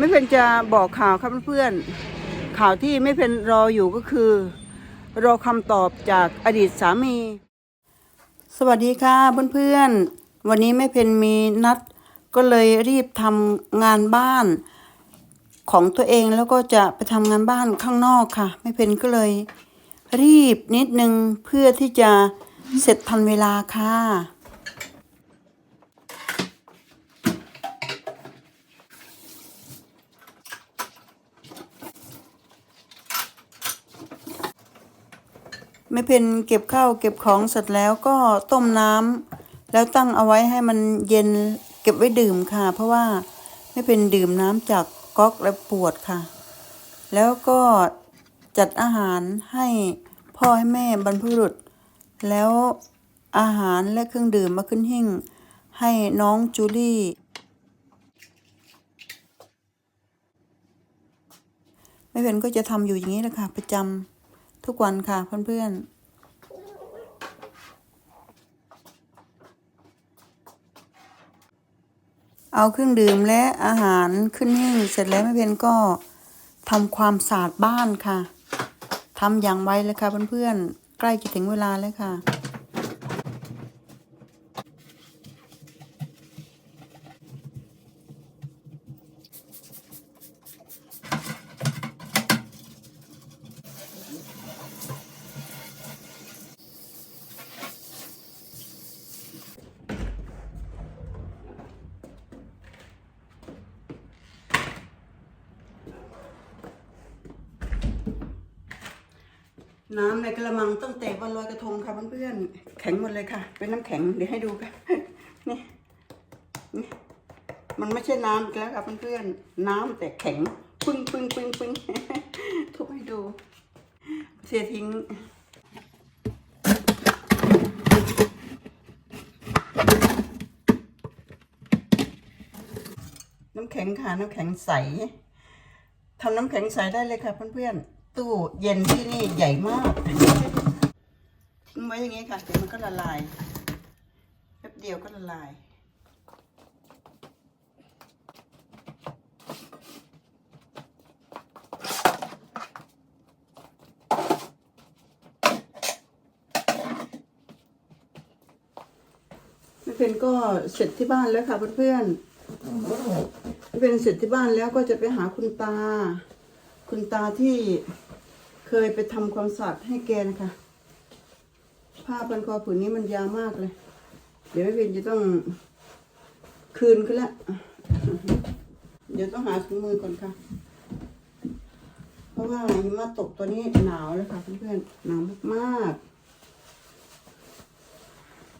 ไม่เป็นจะบอกข่าวครับเพื่อนๆข่าวที่ไม่เป็นรออยู่ก็คือ รอคำตอบจากอดีตสามี สวัสดีค่ะเพื่อนๆ วันนี้ไม่เพนมีนัด ก็เลยรีบทำงานบ้านของตัวเองแล้วก็จะไปทำงานบ้านข้างนอกค่ะ ไม่เพนก็เลย รีบนิดนึงเพื่อที่จะเสร็จทันเวลาค่ะ ไม่เป็นเก็บข้าวเก็บของเสร็จแล้วก็ต้มน้ำแล้วตั้งเอาไว้ให้มันเย็นเก็บไว้ดื่มค่ะ เพราะว่าไม่เป็นดื่มน้ำจากก๊อกและปวดค่ะ แล้วก็จัดอาหารให้พ่อให้แม่บรรพบุรุษ แล้วอาหารและเครื่องดื่มมาขึ้นหิ้งให้น้องจูลี่ไม่เป็นก็จะทำอยู่อย่างนี้แหละค่ะประจำ ทุกวันค่ะเพื่อนๆเอาเครื่องดื่มและอาหารขึ้นหิ้งเสร็จแล้วแม่เพนก็ทำความสะอาดบ้านค่ะทำอย่างไวเลยค่ะเพื่อนๆใกล้จะถึงเวลาแล้วค่ะ น้ำในกระมังตั้งแต่วันลอยกระทงค่ะเพื่อนๆแข็งหมดเลยค่ะ เป็นน้ำแข็งเดี๋ยวให้ดูค่ะนี่นี่มันไม่ใช่น้ำอีกแล้วค่ะเพื่อนๆน้ำแต่แข็งปึ้งปึ้งปึ้งปึ้งทุบให้ดูเสียทิ้งน้ำแข็งค่ะน้ำแข็งใสทำน้ำแข็งใสได้เลยค่ะเพื่อนๆ ตู้เย็นที่นี่ใหญ่มาก ทิ้งไว้อย่างนี้ค่ะเดี๋ยวมันก็ละลายแป๊บเดียวก็ละลายไม่เป็นก็เสร็จที่บ้านแล้วค่ะเพื่อนๆไม่เป็นเสร็จที่บ้านแล้วก็จะไปหาคุณตา คุณตาที่เคยไปทำความสะอาดให้แกนะคะ ผ้าพันคอผืนนี้มันยาวมากเลย เดี๋ยวไม่เป็นจะต้องคืนขึ้นละ เดี๋ยวต้องหาถุงมือก่อนค่ะ เพราะว่าหิมะตกตัวนี้หนาวเลยค่ะเพื่อนๆ หนาวมาก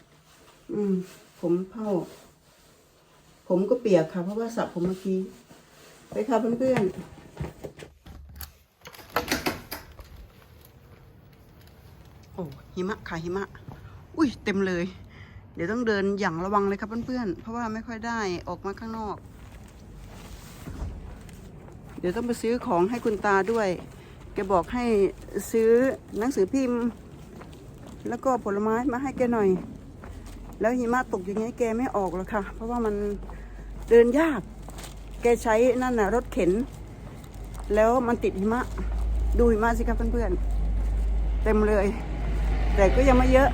ๆ อืม ผมเผาผมก็เปียกค่ะ เพราะว่าสระผมเมื่อกี้ ไปค่ะเพื่อนๆ อ้หิมะค่ะหิมะ อุ้ยเต็มเลย เดี๋ยวต้องเดินอย่างระวังเลยครับเพื่อนๆ เพราะว่าไม่ค่อยได้ออกมาข้างนอก เดี๋ยวต้องไปซื้อของให้คุณตาด้วย แกบอกให้ซื้อหนังสือพิมพ์ แล้วก็ผลไม้มาให้แกหน่อย แล้วหิมะตกอย่างนี้แกไม่ออกหรอกค่ะ เพราะว่ามันเดินยาก แกใช้นั่นน่ะรถเข็น แล้วมันติดหิมะ ดูหิมะสิครับเพื่อนๆ เต็มเลย แต่ก็ยังไม่เยอะ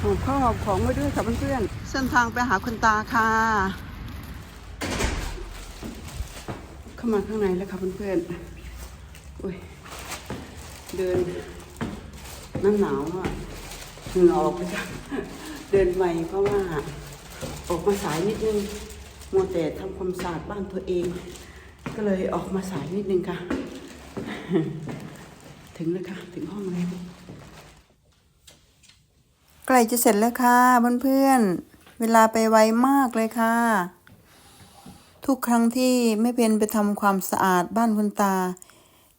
หอบข้าวหอบของไว้ด้วยค่ะเพื่อนๆเส้นทางไปหาคุณตาค่ะเข้ามาข้างในแล้วค่ะเพื่อนๆอุ้ยเดินน้ำหนาวอะเหงื่อออกเลยค่ะเดินไวเพราะว่าออกมาสายนิดนึงมัวแต่ทำความสะอาดบ้านตัวเอง ก็เลยออกมาสายนิดนึงค่ะ ถึงแล้วค่ะถึงห้องแล้วใกล้จะเสร็จแล้วค่ะเพื่อนๆเวลาไปไวมากเลยค่ะ ทุกครั้งที่ไม่เป็นไปทำความสะอาดบ้านคุณตา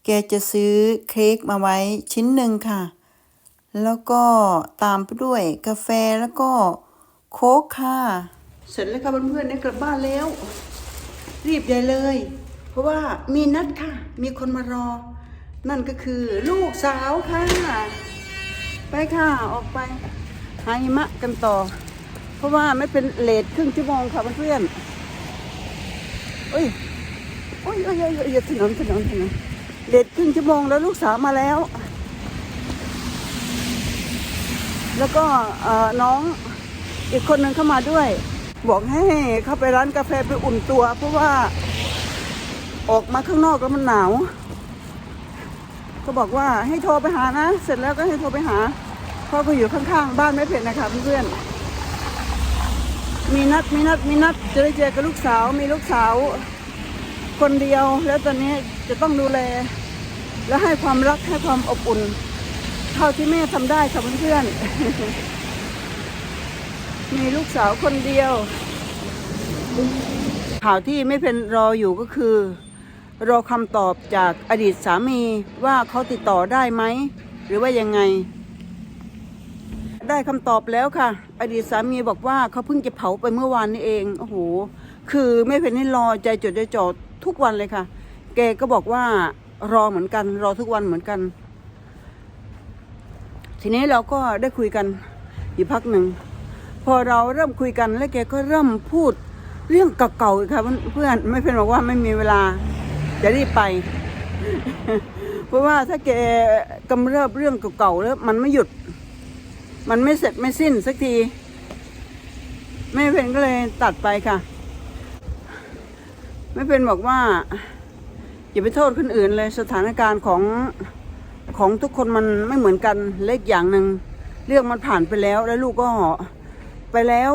แกจะซื้อเค้กมาไว้ชิ้นหนึ่งค่ะ แล้วก็ตามไปด้วยกาแฟแล้วก็โค้กค่ะ เสร็จแล้วค่ะเพื่อนๆได้กลับบ้านแล้ว รีบใหญ่เลย เพราะว่ามีนัดค่ะ มีคนมารอ นั่นก็คือลูกสาวค่ะ ไปค่ะออกไปหาหิมะกันต่อ เพราะว่าไม่เป็นเลทครึ่งชั่วโมงค่ะเพื่อนๆเอ้ยโอ้ยโอ้ยโอ้ยโอ้ยถนนถนนถนนเด็ดครึ่งชั่วโมงแล้วลูกสาวมาแล้ว แล้วก็น้องอีกคนหนึ่งเข้ามาด้วย บอกให้เข้าไปร้านกาแฟไปอุ่นตัว เพราะว่าออกมาข้างนอกแล้วมันหนาว ก็บอกว่าให้โทรไปหานะ เสร็จแล้วก็ให้โทรไปหาเพราะก็อยู่ข้างๆ บ้านไม่เผ็ดนะคะเพื่อนๆมีนัดมีนัดมีนัดจะได้เจอกับลูกสาวมีลูกสาว คนเดียว แล้วตอนนี้จะต้องดูแล และให้ความรักให้ความอบอุ่น เท่าที่แม่ทำได้ค่ะเพื่อนๆมีลูกสาวคนเดียวข่าวที่ไม่เป็นรออยู่ก็คือ รอคำตอบจากอดีตสามีว่าเขาติดต่อได้ไหม หรือว่ายังไง ได้คำตอบแล้วค่ะ อดีตสามีบอกว่าเขาเพิ่งจะเผาไปเมื่อวานนี้เองโอ้โหคือไม่เป็นให้รอใจจดใจจ่อทุกวันเลยค่ะ แกก็บอกว่ารอเหมือนกัน รอทุกวันเหมือนกัน ทีนี้เราก็ได้คุยกันอยู่พักหนึ่ง พอเราเริ่มคุยกันแล้วแกก็เริ่มพูดเรื่องเก่าๆค่ะเพื่อนไม่เป็นบอกว่าไม่มีเวลา จะรีบไป เพราะว่าถ้าแกกำเริบเรื่องเก่าๆแล้ว มันไม่หยุด มันไม่เสร็จไม่สิ้นสักทีไม่เป็นก็เลยตัดไปค่ะไม่เป็นบอกว่า อย่าไปโทษคนอื่นเลยสถานการณ์ของของทุกคนมันไม่เหมือนกันเล็กอย่างหนึ่งเรื่องมันผ่านไปแล้วแล้วลูกก็ไปแล้ว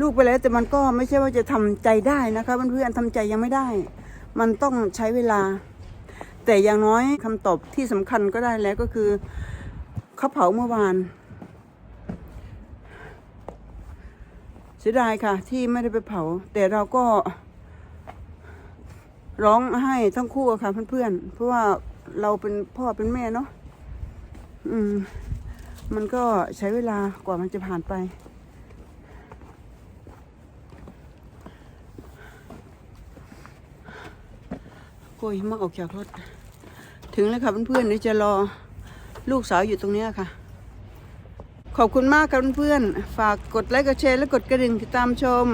ลูกไปแล้วแต่มันก็ไม่ใช่ว่าจะทำใจได้นะคะเพื่อนๆทำใจยังไม่ได้ มันต้องใช้เวลา แต่อย่างน้อยคำตอบที่สำคัญก็ได้แล้วก็คือเขาเผาเมื่อวานเสียดายค่ะ ที่ไม่ได้ไปเผา แต่เราก็ ร้องไห้ทั้งคู่อะค่ะเพื่อนๆเพราะว่าเราเป็นพ่อเป็นแม่เนาะอืม มันก็ใช้เวลากว่ามันจะผ่านไป กยมาออกจากรถ ถึงแล้วค่ะเพื่อนๆเดี๋ยวจะรอลูกสาวอยู่ตรงนี้ค่ะ ขอบคุณมากครับเพื่อนๆฝากกดไลค์กดแชร์และกดกระดิ่งติดตามชม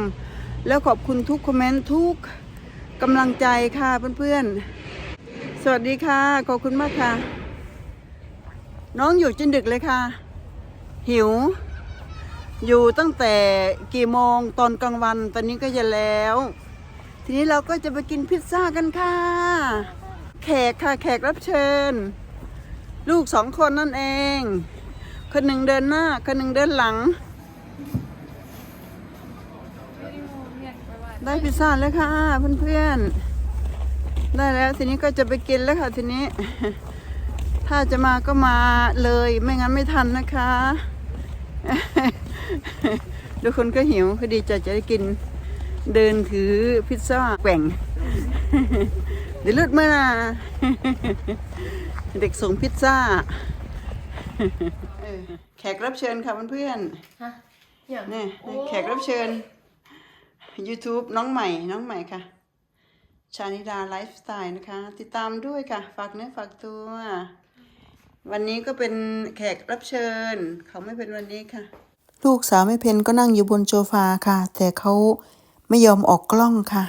แล้วขอบคุณทุกคอมเมนต์ทุกกำลังใจค่ะเพื่อนๆ สวัสดีค่ะ ขอบคุณมากค่ะ น้องอยู่จนดึกเลยค่ะ หิว อยู่ตั้งแต่กี่โมงตอนกลางวัน ตอนนี้ก็จะแล้ว ทีนี้เราก็จะไปกินพิซซ่ากันค่ะ แขกค่ะแขกรับเชิญ ลูกสองคนนั่นเอง คนหนึ่งเดินหน้า คนหนึ่งเดินหลัง ได้พิซซ่าแล้วค่ะเพื่อนๆ ได้แล้วทีนี้ก็จะไปกินแล้วค่ะทีนี้ ถ้าจะมาก็มาเลยไม่งั้นไม่ทันนะคะทุกคนก็หิวก็ดีใจจะได้กิน เดินถือพิซซ่าแกว่ง เดี๋ยวเลือดเมื่อนะเด็กส่งพิซซ่าเออแขกรับเชิญค่ะเพื่อนๆฮะอย่างนี่นี่แขกรับเชิญ YouTube น้องใหม่น้องใหม่ค่ะชานิดาไลฟ์สไตล์นะคะ ติดตามด้วยค่ะ ฝากเนื้อฝากตัว วันนี้ก็เป็นแขกรับเชิญ เขาไม่เป็นวันนี้ค่ะ ลูกสาวไม่เพนก็นั่งอยู่บนโซฟาค่ะ แต่เขา ไม่ยอมออกกล้องค่ะ